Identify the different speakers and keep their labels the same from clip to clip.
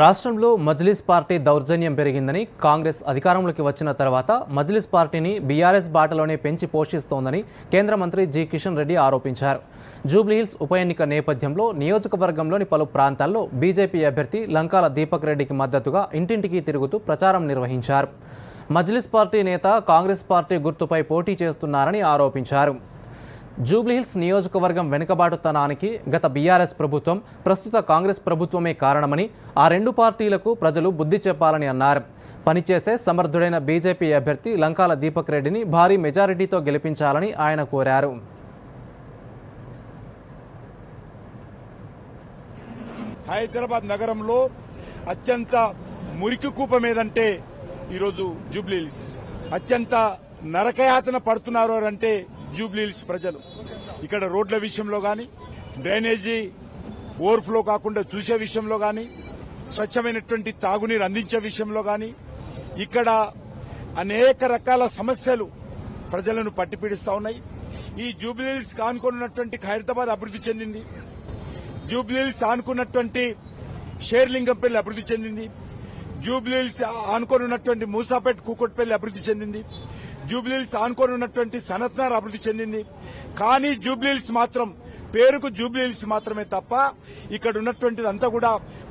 Speaker 1: రాష్ట్రంలో మజ్లిస్ పార్టీ దౌర్జన్యం పెరిగిందని కాంగ్రెస్ అధికారంలోకి వచ్చిన తర్వాత మజ్లిస్ పార్టీని బీఆర్ఎస్ బాటలోనే పెంచి పోషిస్తోందని కేంద్ర మంత్రి జి కిషన్ రెడ్డి ఆరోపించారు. జూబ్లీహిల్స్ ఉప ఎన్నిక నేపథ్యంలో నియోజకవర్గంలోని పలు ప్రాంతాల్లో బీజేపీ అభ్యర్థి లంకాల దీపక్ రెడ్డికి మద్దతుగా ఇంటింటికి తిరుగుతూ ప్రచారం నిర్వహించారు. మజ్లిస్ పార్టీ నేత కాంగ్రెస్ పార్టీ గుర్తుపై పోటీ చేస్తున్నారని ఆరోపించారు. జూబ్లీహిల్స్ నియోజకవర్గం వెనుకబాటుతనానికి గత బీఆర్ఎస్ ప్రభుత్వం ప్రస్తుత కాంగ్రెస్ ప్రభుత్వమే కారణమని ఆ రెండు పార్టీలకు ప్రజలు బుద్ధి చెప్పాలని అన్నారు. పనిచేసే సమర్థుడైన బీజేపీ అభ్యర్థి లంకాల దీపక్ రెడ్డిని భారీ మెజారిటీతో గెలిపించాలని ఆయన కోరారు.
Speaker 2: హైదరాబాద్ నగరంలో అత్యంత మురికి కూపం ఏదంటే ఈరోజు జూబ్లీహిల్స్ అత్యంత నరకయాతన పడుతున్నారు అంటే జూబ్లీహిల్స్ ప్రజలు. ఇక్కడ రోడ్ల విషయంలో కానీ డ్రైనేజీ ఓవర్ఫ్లో కాకుండా చూసే విషయంలో కానీ స్వచ్ఛమైనటువంటి తాగునీరు అందించే విషయంలో కానీ ఇక్కడ అనేక రకాల సమస్యలు ప్రజలను పట్టిపీడిస్తా ఉన్నాయి. ఈ జూబ్లీహిల్స్ కానుకున్నటువంటి ఖైరతాబాద్ అభివృద్ధి చెందింది. జూబ్లీహిల్స్ ఆనుకున్నటువంటి షేర్లింగంపల్లి అభివృద్ధి చెందింది. జూబ్లీహిల్స్ ఆనుకొని ఉన్నటువంటి మూసాపేట్ కూకట్పల్లి అభివృద్ధి చెందింది. జూబ్లీహిల్స్ ఆనుకొని ఉన్నటువంటి సనత్నార్ అభివృద్ధి చెందింది. కానీ జూబ్లీహిల్స్ మాత్రం పేరుకు జూబ్లీహిల్స్ మాత్రమే తప్ప ఇక్కడ ఉన్నటువంటిదంతా కూడా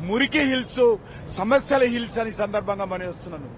Speaker 2: మురికి హిల్స్ సమస్యల హిల్స్ అని సందర్భంగా మనం వస్తున్నాను